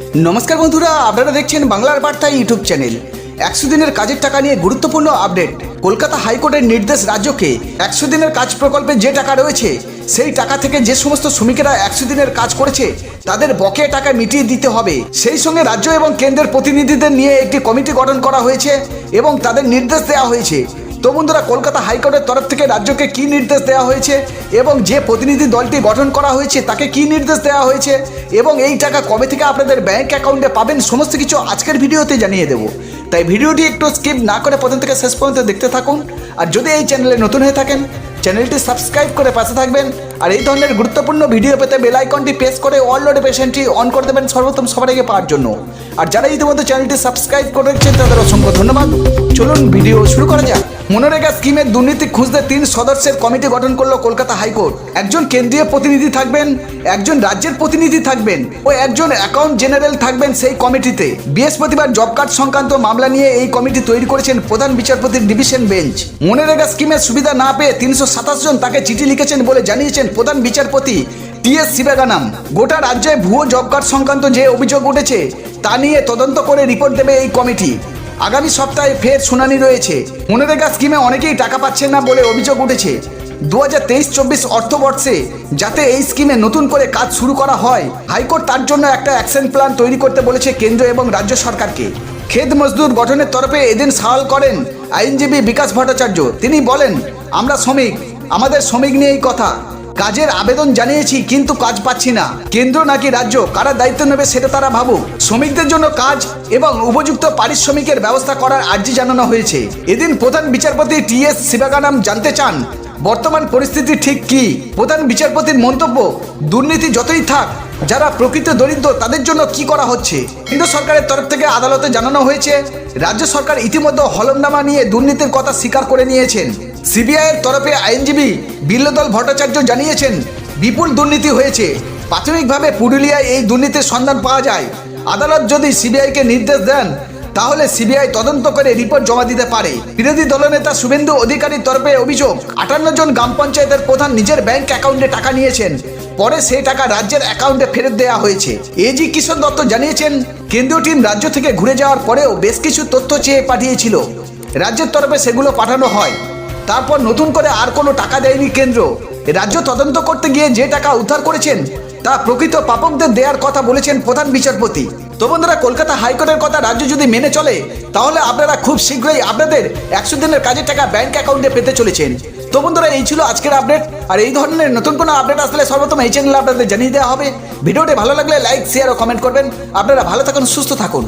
নমস্কার বন্ধুরা, আপনারা দেখছেন বাংলার বার্তা ইউটিউব চ্যানেল। একশো দিনের কাজের টাকা নিয়ে গুরুত্বপূর্ণ আপডেট। কলকাতা হাইকোর্টের নির্দেশ রাজ্যকে একশো দিনের কাজ প্রকল্পে যে টাকা রয়েছে, সেই টাকা থেকে যে সমস্ত শ্রমিকেরা একশো দিনের কাজ করেছে, তাদের বকেয়া টাকা মিটিয়ে দিতে হবে। সেই সঙ্গে রাজ্য এবং কেন্দ্রের প্রতিনিধিদের নিয়ে একটি কমিটি গঠন করা হয়েছে এবং তাদের নির্দেশ দেওয়া হয়েছে। তো বন্ধুরা, কলকাতা হাইকোর্টের তরফ থেকে রাজ্যকে কি নির্দেশ দেওয়া হয়েছে এবং যে প্রতিনিধি দলটি গঠন করা হয়েছে তাকে কি নির্দেশ দেওয়া হয়েছে এবং এই টাকা কবে থেকে আপনাদের ব্যাঙ্ক অ্যাকাউন্টে পাবেন, সমস্ত কিছু আজকের ভিডিওতে জানিয়ে দেবো। তাই ভিডিওটি একটু স্কিপ না করে প্রথম থেকে শেষ পর্যন্ত দেখতে থাকুন। আর যদি এই চ্যানেলে নতুন হয়ে থাকেন, চ্যানেলটি সাবস্ক্রাইব করে পাশে থাকবেন। আর এই ধরনের গুরুত্বপূর্ণ ভিডিও পেতে বেল আইকনটি প্রেস করে অল নোটিফিকেশনটি অন করে দেবেন সর্বোত্তম সবার আগে পাওয়ার জন্য। আর যারা ইতিমধ্যে চ্যানেলটি সাবস্ক্রাইব করে রেখেছেন, তাদের অসংখ্য ধন্যবাদ। চলুন ভিডিও শুরু করা যাক। মনোরেগা স্কিমের দুর্নীতি খুঁজতে তিন সদস্যের কমিটি গঠন করল কলকাতা হাইকোর্ট। একজন কেন্দ্রীয় প্রতিনিধি থাকবেন, একজন রাজ্যের প্রতিনিধি থাকবেন ও একজন অ্যাকাউন্ট জেনারেল থাকবেন সেই কমিটিতে। বৃহস্পতিবার জব কার্ড সংক্রান্ত মামলা নিয়ে এই কমিটি তৈরি করেছেন প্রধান বিচারপতির ডিভিশন বেঞ্চ মনোরেগা স্কিমের সুবিধা না পেয়ে তিনশো সাতাশ জন তাকে চিঠি লিখেছেন বলে জানিয়েছেন প্রধান বিচারপতি টি এস শিবাগানাম গোটা রাজ্যে ভুয়ো জব কার্ড সংক্রান্ত যে অভিযোগ উঠেছে, তা নিয়ে তদন্ত করে রিপোর্ট দেবে এই কমিটি। আগামী সপ্তাহে ফের শুনানি রয়েছে। মনোরেগা স্কিমে অনেকেই টাকা পাচ্ছেন না বলে অভিযোগ উঠেছে। দু হাজার তেইশ চব্বিশ অর্থবর্ষে যাতে এই স্কিমে নতুন করে কাজ শুরু করা হয়, হাইকোর্ট তার জন্য একটা অ্যাকশন প্ল্যান তৈরি করতে বলেছে কেন্দ্র এবং রাজ্য সরকারকে। খেদ মজদুর গঠনের তরফে এদিন সওয়াল করেন আইনজীবী বিকাশ ভট্টাচার্য। তিনি বলেন, আমরা শ্রমিক, আমাদের শ্রমিক নিয়েই কথা। কাজের আবেদন জানিয়েছি, কিন্তু কাজ পাচ্ছি না। কেন্দ্র নাকি রাজ্য? কারা দায়িত্ব নেবে সেটা তারা ভাবুক। শ্রমিকদের জন্য কাজ এবং উপযুক্ত পারিশ্রমিকের ব্যবস্থা করার আর্জি জানানো হয়েছে। এদিন প্রধান বিচারপতি টি এস শিবাগানাম জানতে চান, বর্তমান পরিস্থিতি ঠিক কি? প্রধান বিচারপতির মন্তব্য, দুর্নীতি যতই থাক, যারা প্রকৃত দরিদ্র তাদের জন্য কি করা হচ্ছে? কেন্দ্র সরকারের তরফ থেকে আদালতে জানানো হয়েছে, রাজ্য সরকার ইতিমধ্যে হলফনামা নিয়ে দুর্নীতির কথা স্বীকার করে নিয়েছেন। সিবিআইয়ের তরফে আইনজীবী বিল্লদল ভট্টাচার্য জানিয়েছেন, বিপুল দুর্নীতি হয়েছে। প্রাথমিকভাবে পুরুলিয়ায় এই দুর্নীতির সন্ধান পাওয়া যায়। আদালত যদি সিবিআইকে নির্দেশ দেন, তাহলে সিবিআই তদন্ত করে রিপোর্ট জমা দিতে পারে। বিরোধী দলনেতা শুভেন্দু অধিকারীর তরফে অভিযোগ, আটান্ন জন গ্রাম পঞ্চায়েতের প্রধান নিজের ব্যাংক অ্যাকাউন্টে টাকা নিয়েছেন। পরে সেই টাকা রাজ্যের অ্যাকাউন্টে ফেরত দেওয়া হয়েছে। এজি কিশোর দত্ত জানিয়েছেন, কেন্দ্রীয় টিম রাজ্য থেকে ঘুরে যাওয়ার পরেও বেশ কিছু তথ্য চেয়ে পাঠিয়েছিল। রাজ্যের তরফে সেগুলো পাঠানো হয়। তারপর নতুন করে আর কোনো টাকা দেয়নি কেন্দ্র। রাজ্য তদন্ত করতে গিয়ে যে টাকা উদ্ধার করেছেন, তা প্রকৃত পাপকদের দেওয়ার কথা বলেছেন প্রধান বিচারপতি। তো বন্ধুরা, কলকাতা হাইকোর্টের কথা রাজ্য যদি মেনে চলে, তাহলে আপনারা খুব শীঘ্রই আপনাদের একশো দিনের কাজের টাকা ব্যাংক অ্যাকাউন্টে পেতে চলেছেন। তো বন্ধুরা, এই ছিল আজকের আপডেট। আর এই ধরনের নতুন কোনো আপডেট আসলে সর্বপ্রথম এই চ্যানেলে আপনাদের জানিয়ে দেওয়া হবে। ভিডিওটি ভালো লাগলে লাইক, শেয়ার ও কমেন্ট করবেন। আপনারা ভালো থাকুন, সুস্থ থাকুন।